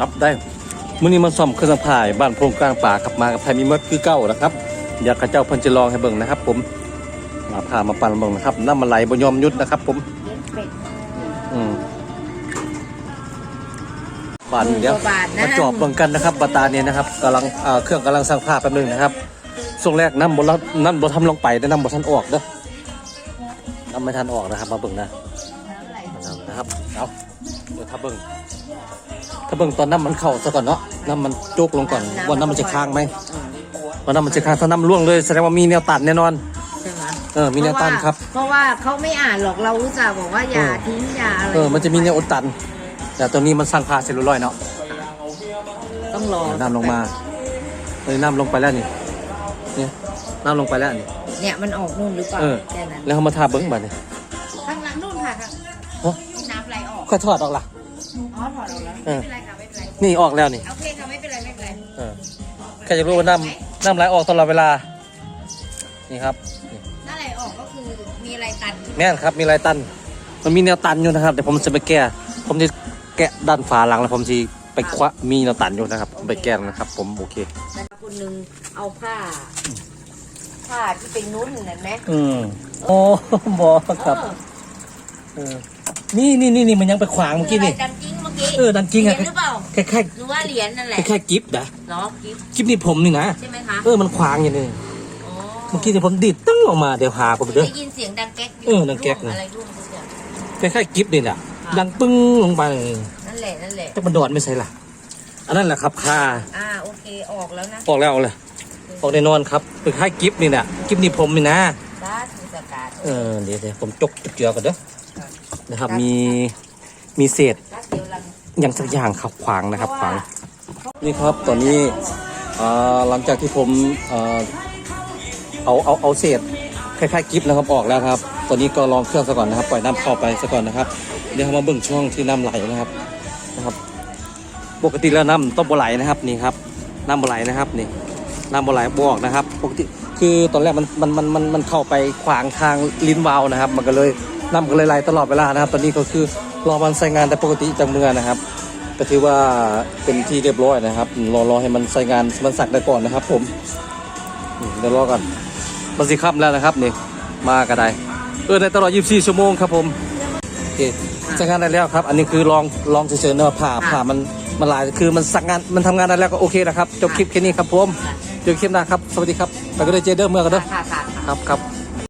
รับได้มื้อนี้มันซ่อมเครื่องซักผ้าบ้านโพรงกลางป่าขับมากับไทยมีมดคือเก่านะครับ อยากกระเจ้าเพิ่นจะลองให้เบิ่งนะครับ ผมมาพามาปั่นเบิ่งนะครับน้ำมันไหลบ่ยอมหยุดนะครับ ผมเย็ดเป็ดอืมปั่นหมื่นเดี๋ยวกว่าบาทนะมาจอบเบิ่งกันนะครับบาตาเนี่ยนะครับกำลังเอ่อเครื่องกำลังสร้างผ้าแป๊บนึงนะครับช่วงแรกน้ำบ่ละน้ำบ่ทำลงไปแต่น้ำบ่ทันออกเด้อน้ำไม่ทันออกนะครับ มาเบิ่งนะมา น้ำนะครับ เอาเดี๋ยวถ้าเบิ่งถ้าเบิ่งตอนน้ำมันเข้าซะก่อนเนาะ น้ำมันจุกลงก่อน ว่าน้ำมันจะค้างไหมว่าน้ำมันจะค้างถ้าน้ำร่วงเลยแสดงว่ามีแนวตันแน่นอนใช่ไหมเออ มีแนวตันครับ เพราะว่าเขาไม่อ่านหรอก เราอุตส่าห์บอกว่าอย่าเออทิ้งอย่าอะไร เออ มันจะมีแนวอุดตัน แต่ตัวนี้มันสร้างผ้าเซลลูลอยด์เนาะ ต้องรอ น้ำลงมาเลยน้ำลงไปแล้วนี่ เนี่ย น้ำลงไปแล้วนี่ เนี่ยมันออกนู่นหรือเปล่า เออแค่นั้นแล้วเขามาทาเบิ้งบัดนี่ข้ ค่อยถอดออกล่ะอ๋อถอดออกแล้วเออไม่เป็นไรค่ะไม่เป็นไรนี่ออกแล้วนี่โอเคค่ะไม่เป็นไรไม่เป็นไรเออแค่จะรู้ว่าน้ำน้ำไหลออกตลอดเวลา นี่ครับนี่ถ้าไหลออกก็คือมีอะไรตันขึ้นแม่นครับมีอะไรตัน มันมีแนวตันอยู่นะครับเดี๋ยวผมจะไปแก้ ผมจะแกะด้านฝาหลังแล้วผมจะไปคว้ามีแนวตันอยู่นะครับผมไปแก้นะครับ ผมโอเคนะคะคนหนึงเอาผ้า ผ้าที่เป็นนุ่นเห็นไหมอืมโอ้บอครับเออเออ นี่นี่นี่นี่มันยังไปขวางเมื่อกี้นี่ดันจริงเมื่อกี้เออดันจริงอะเหรียญหรือเปล่าแค่แค่หรือว่าเหรียญนั่นแหละแค่กิฟต์นะเหรอกิ๊บกิฟต์นี่ผมนี่นะใช่ไหมคะเออมันขวางอย่างนี้อ๋อเมื่อกี้เนี่ยผมดิดตั้งออกมาเดี๋ยวหาผมเด้อได้ยินเสียงดังแก๊กยู่เออดังแก๊กร่วนะอะไรร่วงทุกอย่างแค่แค่กิฟต์นี่แหละค่ะดังปึ้งลงไปนั่นแหละนั่นแหละแต่มันโดดไม่ใช่ล่ะอันนั้นแหละครับค่าอ่าโอเคออกแล้วนะออกแล้วเอาเลยออกแน่นอนครับเป็นค่ากิฟต์นี่แหละกิฟต์นี่ผมนี่นะสาธุสกาดเออเดี๋ยวเดี๋ยวผมจกจุกเจือกันเด้อ นะครับ มีมีเศษรักเดียวลังอย่างสักอย่างขับขวางนะครับขวางนี่ครับตอนนี้อ่าหลังจากที่ผมอ่าเอาเอาเอาเศษคล้ายๆกิฟต์นะครับออกแล้วครับ ตอนนี้ก็ลองเครื่องซะก่อนนะครับ ปล่อยน้ำเข้าไปซะก่อนนะครับ เดี๋ยวเรามาเบิ่งช่วงที่น้ำไหลนะครับนะครับ ปกติแล้วน้ำต้องบ่ไหลนะครับนี่ครับน้ำบ่ไหลนะครับนี่น้ำบ่ไหลบออกนะครับ ปกติคือตอนแรกมันมันมันมันมันเข้าไปขวางทางลิ้นวาล์วนะครับ มันก็เลย น้ำก็เลยไหลตลอดเวลานะครับ ตอนนี้ก็คือรอมันใช้งานแต่ปกติจังเมื่อนะครับ ก็ถือว่าเป็นที่เรียบร้อยนะครับ รอรอให้มันใช้งานมันสักได้ก่อนนะครับ ผมอืมเดี๋ยวรอก่อนมันสิค่ำแล้วนะครับนี่มาก็ได้เออในตลอด 24 ชั่วโมงครับผมโอเคใช้งานได้แล้วครับ อันนี้คือลองลองเฉยๆนะว่าผ่าผ่ามันมันลายคือมันสักงานมันทำงานได้แล้วก็โอเคนะครับจบคลิปแค่นี้ครับผมเจอคลิปหน้าครับสวัสดีครับไปก็ได้เจอเดิมเมื่อกันเด้อค่ะค่ะค่ะครับครับ